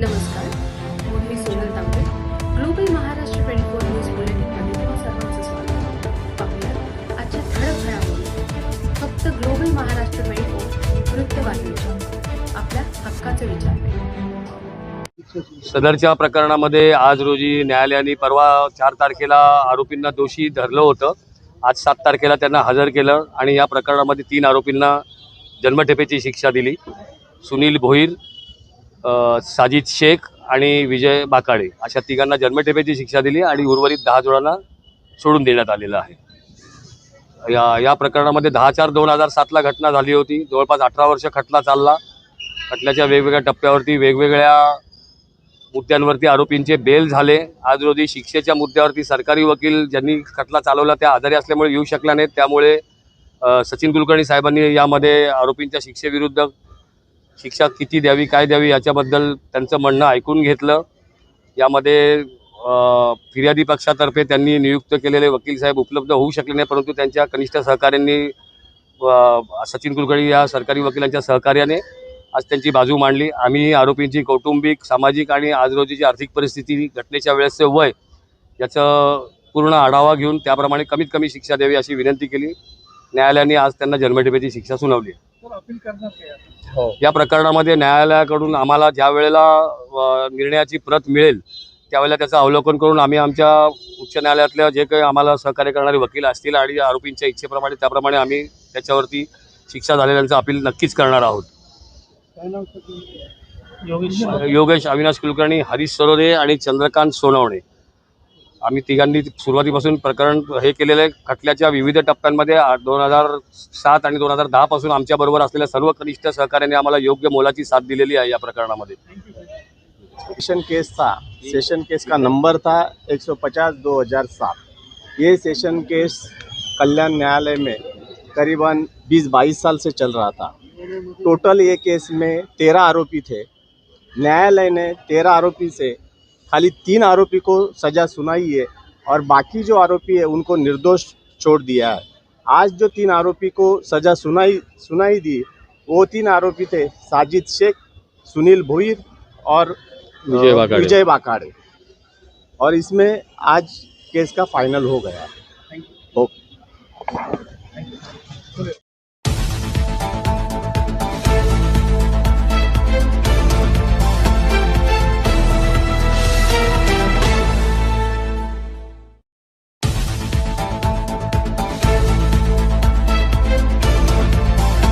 नमस्कार मी Sonal Tambe global Maharashtra twenty four news बुलेटिनमध्ये तुम्हा सर्वांचं स्वागत पाहूया आजच्या ठळक घडामोडी. फक्त ग्लोबल महाराष्ट्र ट्वेंटी फोर वृत्तवाहिनीच्या आपल्या हक्काचे विचार सदरच्या प्रकरणामध्ये आज रोजी न्यायालयाने परवा चार तारखेला आरोपींना दोषी धरलं होतं. आज सात तारखेला त्यांना हजर केलं आणि या प्रकरणामध्ये तीन आरोपींना जन्मठेपेची शिक्षा दिली. सुनील भोईर साजिद शेख आणि विजय बाकाळे अशा तिघांना जन्मठेपेची शिक्षा दिली आणि उर्वरित दहा जणांना सोडून देण्यात आलेलं आहे. या या प्रकरणामध्ये दहा चार दोन हजार सातला घटना झाली होती. जवळपास अठरा वर्ष खटला चालला. खटल्याच्या वेगवेगळ्या टप्प्यावरती वेगवेगळ्या मुद्द्यांवरती आरोपींचे बेल झाले. आज रोजी शिक्षेच्या मुद्द्यावरती सरकारी वकील ज्यांनी खटला चालवला त्या आजारी असल्यामुळे येऊ शकल्या नाहीत. त्यामुळे सचिन कुलकर्णी साहेबांनी यामध्ये आरोपींच्या शिक्षेविरुद्ध शिक्षा किती द्यावी काय द्यावी याच्याबद्दल त्यांचं म्हणणं ऐकून घेतलं. यामध्ये फिर्यादी पक्षातर्फे त्यांनी नियुक्त केलेले वकील साहेब उपलब्ध होऊ शकले नाही परंतु त्यांच्या कनिष्ठ सहकाऱ्यांनी सचिन कुलकर्णी या सरकारी वकिलांच्या सहकार्याने आज त्यांची बाजू मांडली. आम्ही आरोपींची कौटुंबिक सामाजिक आणि आज रोजीची आर्थिक परिस्थिती घटनेच्या वेळेसचे वय याचं पूर्ण आढावा घेऊन त्याप्रमाणे कमीत कमी शिक्षा द्यावी अशी विनंती केली. न्यायालयाने आज त्यांना जन्मठेपेची शिक्षा सुनावली. या प्रकरणामध्ये न्यायालयाकडून आम्हाला ज्या वेळेला निर्णयाची प्रत मिळेल त्यावेळेला त्याचं अवलोकन करून आम्ही आमच्या उच्च न्यायालयातल्या जे काही आम्हाला सहकार्य करणारे वकील असतील आणि आरोपींच्या इच्छेप्रमाणे त्याप्रमाणे आम्ही त्याच्यावरती शिक्षा झालेल्यांचं अपील नक्कीच करणार आहोत. योगेश अविनाश कुलकर्णी हरीश सरोदे आणि चंद्रकांत सोनवणे. आम्ही तिघांनी सुरुवातीपासून प्रकरण हे केलेलं आहे. खटल्याच्या विविध टप्प्यांमध्ये दोन हजार सात आणि दोन हजार दहापासून आमच्याबरोबर असलेल्या सर्व कनिष्ठ सहकार्याने आम्हाला योग्य मोलाची साथ दिलेली आहे या प्रकरणामध्ये. सेशन केस था सेशन केस का नंबर था 150 2007 ये सेशन केस कल्याण न्यायालय में करीबन 20-22 साल से चल रहा था। टोटल ये केस में तेरह आरोपी थे। न्यायालय ने तेरह आरोपी से खाली तीन आरोपी को सज़ा सुनाई है और बाकी जो आरोपी है उनको निर्दोष छोड़ दिया है। आज जो तीन आरोपी को सज़ा सुनाई सुनाई दी वो तीन आरोपी थे साजिद शेख सुनील भोईर और विजय बाकाड़े। और इसमें आज केस का फाइनल हो गया। ओके।